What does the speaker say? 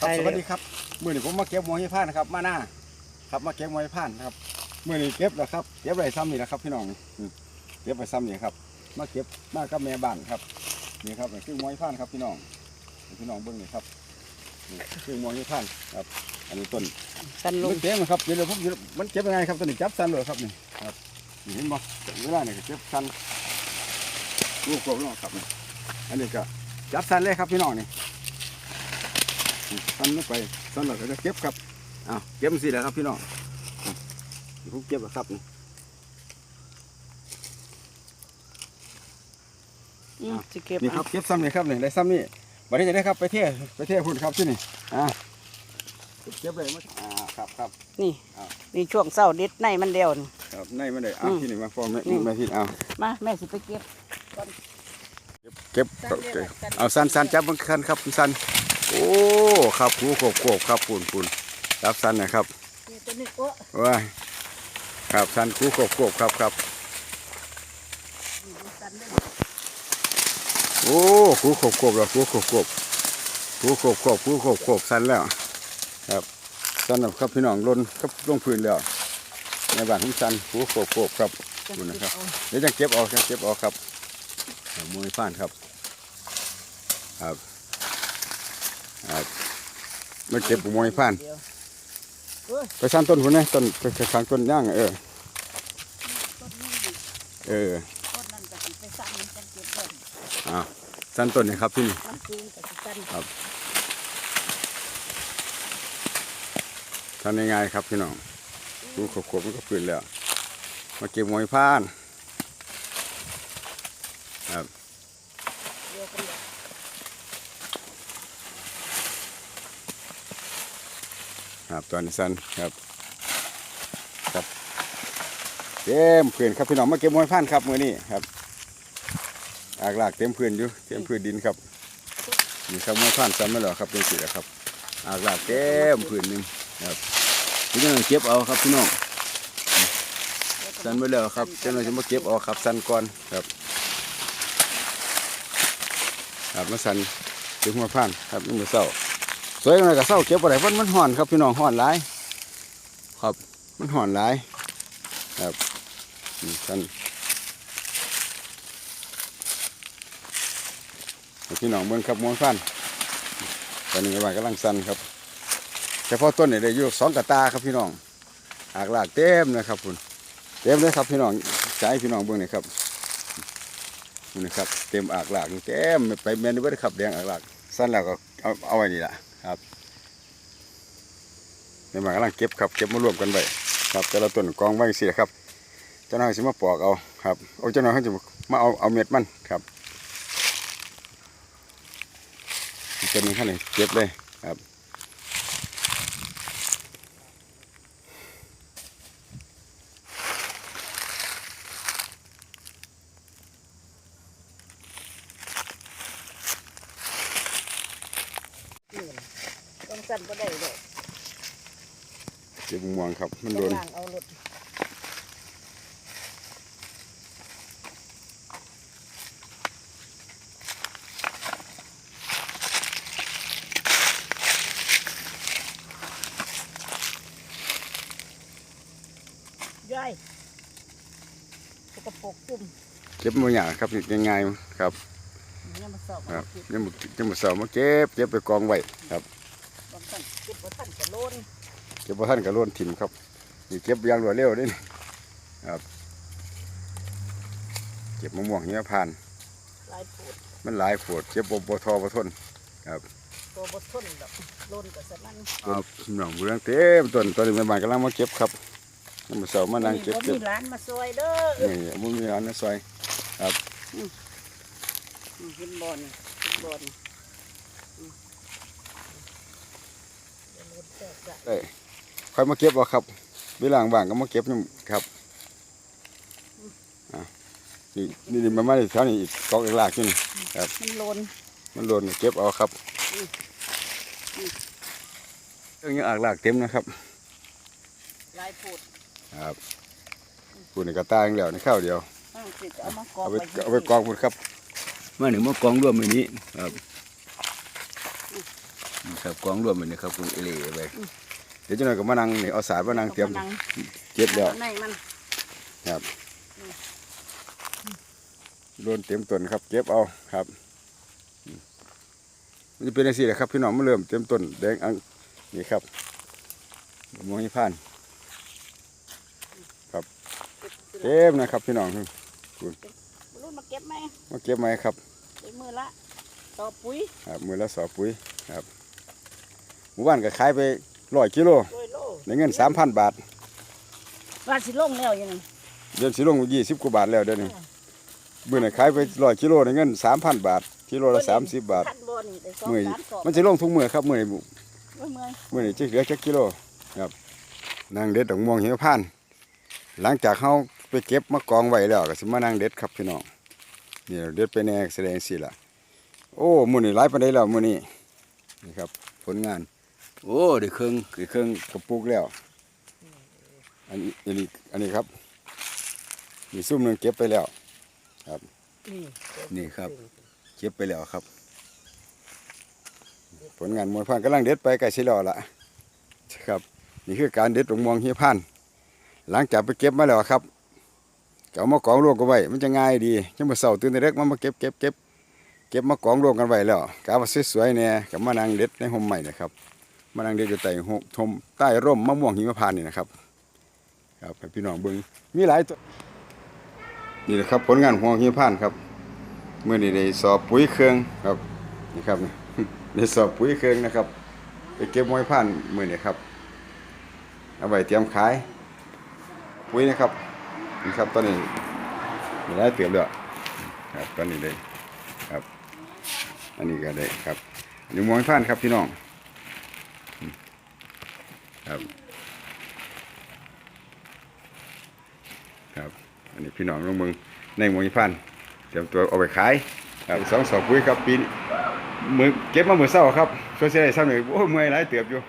ครับไปสเลยวัสดีครับมื่อนี้ผมมาเก็บหมอยผ่านนะครับ มาหน้าครับมาเก็บหมอยผ่านครับมื่อนี้เก็บแล้วครับเก็บไรซ้ำนี่นะครับ พี่น้องอืมเก็บไปซ้ำนี่ครับ มาเก็บมากับแม่บ้านครับนี่ครับนี่คือหมอยผ่านครับพี่น้องให้พี่น้องเบิ้งนี่ครับนี่คือหมอยผ่านครับ อันนี้ต้นสันลงมันเต็มนะครับเดี๋ยวเดี๋ยวผมมันเก็บยังไงครับตัวนี้จับสันเลยครับนี่ครับนี่เห็นบ่เวลาเนี่ยก็เก็บสันลูกกลมเนาะครับนี่อันนี้ก็จับสันเลยครับพี่น้องนี่ นี่สันลงไปสันเราก็จะเก็บครับอ้าวเก็บสิแหละครับพี่น้องอะนี่ผมเก็บแล้วครับนี่อืมสิเก็บนี่ครับเก็บซ้ำนี่ครับนี่ได้ซ้ำนี่วันนี้จะได้ครับไปเที่ยวไปเที่ยวพุ่นครับที่นี่อ่าเก็บเลยมั้อ่าครับครับนี่อ้าวนี่ช่วงเศร้าเด็ดในมันเดียวนี่ครับในมันได้เอาอืมที่นี่มาฟองแม่นี่แม่พี่เอามาแม่สิไปเก็บเก็บสั้นเรียกว่าสั้นเอาสันสันจับมันคันครับสัน โอ้ครับผูโขกโขกครับปูนปูนจับสันนะครับนี่ตัวนี้โอ้ว้ายครับสันผูโขกโขกครับครับสันเลยโอ้ผูโขกโขกแล้วผูโขกโขกผูโขกโขกผูโขกโขกสันแล้ว ครับสันแล้วครับพี่น้องล้นครับลงพื้นแล้วในบ้านของสันผูโขกโขกครับจังคุณนะครับเอาเดี๋ยวจะเก็บออกจะเก็บออกครับเอามวยผ่านครับ ครับครับ มาเก็บมวยผ่านเดี๋ยวไปสร้างต้นพุ่นนะต้นไปสร้างต้นย่างเออต้นนี้ดิเออต้นนั้นก็สิไปสั้นมันจังเก็บเบิ่งอ่าสร้างต้นนี่ครับที่นี่มันสูงก็สิสั้นครับทำยังไงครับพี่น้องดูขบๆมันก็ปืนแล้ว มาเก็บมวยผ่าน ครับ เดียวกันเลย ครับตอนนี้สั้นครับครับเต็มพื้นครับพี่น้องมาเก็บมวยผ่านครับมือนี้ครับอากลากเต็มพื้นอยู่เต็มพื้นดินครับนี่ครับมวยผ่านซ้ำไม่หรอครับเป็นสิแล้วครับอากลากเต็มพื้นหนึ่งครับพี่น้องเก็บเอาครับพี่น้องสั้นไปแล้วครับเจ้าหน้าที่มาเก็บเอาครับสั้นก่อนครับครับมาสั้นถึงมาผ่านครับนี่มือเศร้า สวยกันเลยกับเศร้าเก็บอะไรเพราะมันห่อนครับพี่น้องห่อนหลายครับมันห่อนหลายครับนี่ท่านให้พี่น้องเบิ่งครับม้วนฟันตอนนี้กำลังกำลังสั่นครับเฉพาะต้นนี่ได้อยู่สองกระตาครับพี่น้องอากลากเต็มนะครับคุณเต็มเลยครับพี่น้องใช้พี่น้องเบิ่งหนี่อยครับนี่นะครับเต็มอากลากนี่เต็มไปแมนนี่ไว้ครับแดงอากลากสั้นแล้วก็เอาเอาไว้นี่แหละ ครับในมากำลังเก็บครับเก็บมารวมกันไว้ครับแต่ละต้นกองไว้สิครับเจ้าหน้าที่มาปอกเอาครับเอาเจ้าหน้าที่มาเอาเอาเม็ดมันครับเป็นหนึงข้นเก็บเลยครับ สั้นก็ได้เลยเก็บม่วงครับ มันต้โดองนล่างเอารถย่อยสกปรกจุ่มเก็บม่วงอย่างครับง่ายๆครับเนี่ยมันสอบครับเก็บยังบ่ยังบ่เสามาเก็บเก็บไปกองไว้ครับบาง ท่านเก็บบ่ทันจะโลนเก็บบ่ทันก็โล้นถิ่มครับนี่เก็บอย่างรวดเร็วเด้นี่ครับเก็บมะม่วงเนี้ยผ่านหลายปูดมันหลายปวดเจ็บบ่บ่ทอบ่ทนตัวบดทนดอกโลนกับสนั่นเอาหนองเบื้องเต็มต้นตอนนี้แม่บ้านกำลังมาเก็บครับน้ำมันเสามานั่งเก็บบ่เก็บมีร้านมาซอยเด้อนี่มุ้งมีร้านนะซอยอืมเห็นบอลเห็นบอลอืมเดี๋ยว รถแตกจะเอ้ยค่อยมาเก็บเอาครับ เวลาว่างก็มาเก็บนี่ครับอะนี่นี่มันมาแถวนี้อีกกอกอีกลากขึ้นมันโลนมันหล่นเก็บเอาครับอืมอืมเรื่องนี้อากลากเต็มนะครับลายปูดครับปูนี่กระตายแล้วในข้าวเดียวอ้าวสิจะเอามากรอเอาบไปว้ที่เอาไปกองหมดครับมาหนึ่งมากองรวมอย่างนี้ครับนี่ ครับกองรวมแบบนี้ครับคุณเอเล่ไปเดี๋ยวเจะหน่อยก็มานั่งนี่เอาสารมานั่งเตรียมอาาเก็บแล้วอาในมันครับโดนเต็มต้นครับ เก็บเอาครับอืมมันจะเป็นอะไรสิแหละครับ พี่น้องมันเริ่มเต็มต้นแดงอังนี่ครับมองให้ผ่านเก็บเก็บนะครับ พี่น้องรุ่นมาเก็บไหมมาเก็บไหมครับใส่มือละต่อปุ๋ยครับมือละสอบปุ๋ยครับ หมู่บ้านก็ขายไปร้อยกิโลโดยโลในเงินสามพันบาทว่าสิลงแล้วยังไงเดือนสิลงยี่สิบกว่าบาทแล้วเดี๋ยวนี้มื่อนี้ขายไปร้อยกิโลในเงินสามพันบาทกิโลละสามสิบบาทขั้นบนนี่ได้สองมือสามสอบมันจะลงทุกมือครับมือนี้เมื่อยเมื่อยมื่อนี้จะเหลือจักกิโลครับนางเด็ดดอกม่วงหิมพานต์หลังจากเขาไปเก็บมากองไว้แล้วก็สิมานั่งเด็ดครับพี่น้องนี่เด็ดไปแน่แสดงสิล่ะโอ้มือนี้หลายปานใดแล้วมือนี้นี่ครับผลงาน โอ้ได้เครื่องได้เครื่องกระปุกแล้ว อันนี้อันนี้อันนี้ครับมีซุ่มหนึ่งเก็บไปแล้วนี่นี่ครับ เก็บไปแล้วครับ ผลงานมวยพานกำลังเด็ดไปใกล้สิแล้วละครับ นี่คือการเด็ดดอกม่วงเฮียพานหลังจากไปเก็บมาแล้วครับก็เอามากองรวมกันไว้ มันจะง่ายดียังมาเสาตื่นแต่เด็กมามาเก็บเก็บเก็บเก็บมากองรวมกันไว้แล้วกาว่าสวยๆเนี่ยกับมานั่งเด็ดในห่มใหม่นะครับ มานั่งเด็ดอยู่ใต้ห่มทมใต้ร่มมะม่วงหิมพานต์นี่นะครับครับให้พี่น้องเบิ่งมีหลายตัวนี่แหละครับผลงานของหิมพานต์ครับเมื่อนี้ได้สอบปุ๋ยเครื่องครับนี่ครับได้สอบปุ๋ยเครื่องนะครับไปเก็บมวยพันธุ์มื่อนี้ครับเอาไว้เตรียมขาย ปุ๋ยนะครับนี่ครับตอนนี้มีได้เตรียมแล้วครับตอนนี้ได้ครับ อันนี้ก็ได้ครับอันนี้มวยพันครับพี่น้อง ครับ ครับ อันนี้พี่น้องลงมือในมวยพันธ์เตรียมตัวเอาไปขายครับสองสองปุ๋ยครับปีนี้มือเก็บมาเมื่อเศร้าครับช่วยเสียได้ซ้ำหนึ่งโอ้ยเมื่อยหลายเติบอยู่